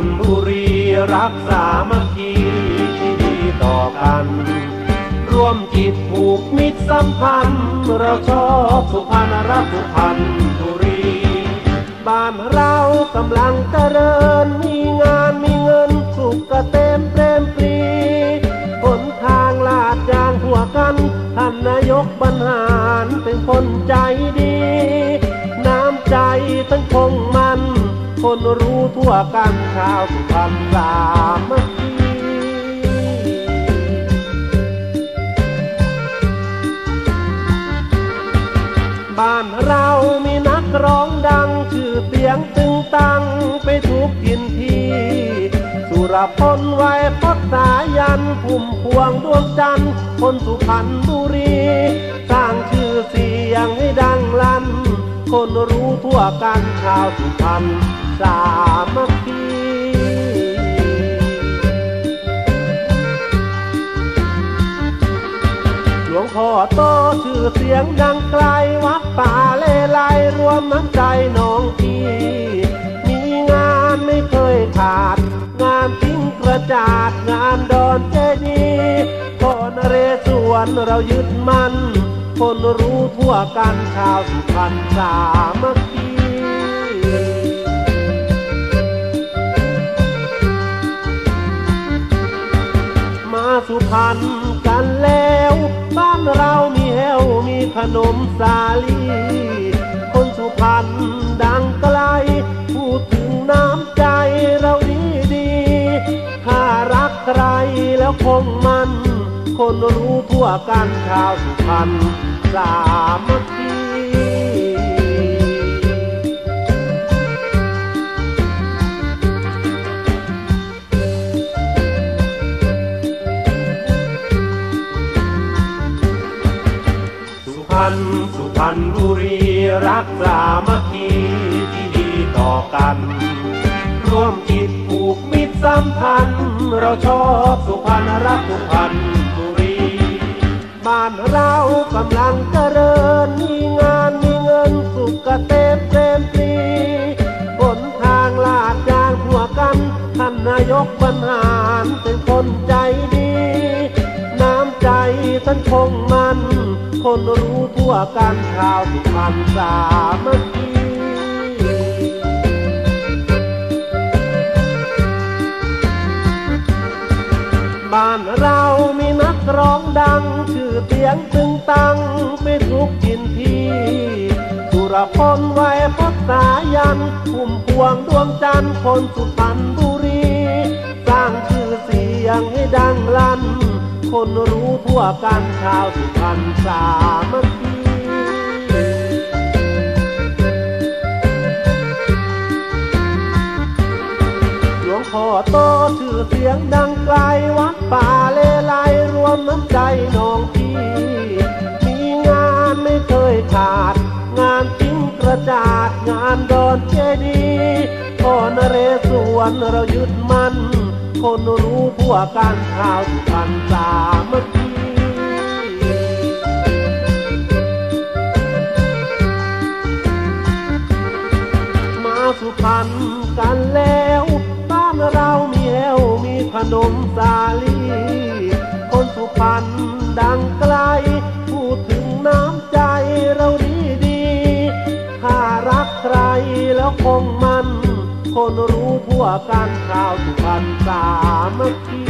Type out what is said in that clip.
สุพรรณบุรีรักสามัคคีที่ดีต่อกัน ร่วมจิตผูกมิตรสัมพันธ์เราชอบสุพรรณรักสุพรรณบุรี บ้านเรากำลังเจริญมีงานมีเงินสุขกระเต็มเปรมปรีหนทางลาดยางทั่วกันท่านนายกบรรหารเป็นคนใจดี น้ำใจท่านคงมัน คนรู้ทั่วกันชาวสุพรรณสามัคคีบ้านเรามีนักร้องดัง ชื่อเสียงตึงตังไปทุกทินที สุรพลไวยพจน์สายันพุ่มพวงดวงจันทร์คนสุพรรณบุรี สร้างชื่อเสียงให้ดังลั่นคนรู้ทั่วกันชาวสุพรรณ สามัคคีหลวงพ่อโตชื่อเสียงดังไกลวัดป่าเลไลรวมน้ำใจน้องพี่มีงานไม่เคยขาด งานทิ้งกระจาดงานดอนเจดีย์พอนเรศวรเรายึดมันคนรู้ทั่วกันชาวสุพรรณสามัคคี สุพรรณกันแล้ว บ้านเรามีแฮวมีขนมสาลี คนสุพรรณดังไกล พูดถึงน้ำใจเราดีดี ถ้ารักใครแล้วคงมัน คนรู้ทั่วกันชาวสุพรรณสามัคคี พรรณสุพรรณบุรีรักสามัคคีที่ดีต่อกัน ร่วมจิตผูกมิตรสัมพันธ์เราชอบสุพรรณรักสุพรรณบุรีบ้านเรากำลังเจริญมีงานมีเงินสุขกเต็มเต็มปีบนทางลาดยางทั่วกันท่านนายกบรรหารเป็นคนใจดี ใจท่านคงมัน คนรู้ทั่วกันชาวสุพรรณสามัคคีบ้านเรามีนักร้องดัง ชื่อเสียงตึงตังไปทุกทินทีสุรพลไวยพจน์สายันพุ่มพวงดวงจันทร์คนสุพรรณบุรี สร้างชื่อเสียงให้ดังลั่น คนรู้ทั่วกันชาวสุพรรณสามัคคีหลวงพ่อโตชื่อเสียงดังไกลวัดป่าเลไลรวมน้ำใจน้องพี่มีงานไม่เคยขาด งานทิ้งกระจาดงานดอนเจดีพ่อนเรศวรเรายึดมัน คนรู้ทั่วกันข่าวสุพรรณสามัคคีมาสุพรรณกันแล้ว บ้านเรามีแฮวมีขนมสาลีคนสุพรรณดังไกล พูดถึงน้ำใจเราดีดี ถ้ารักใครแล้วคงมัน คนรู้ วกันข่าวสุพรรณสามัคคี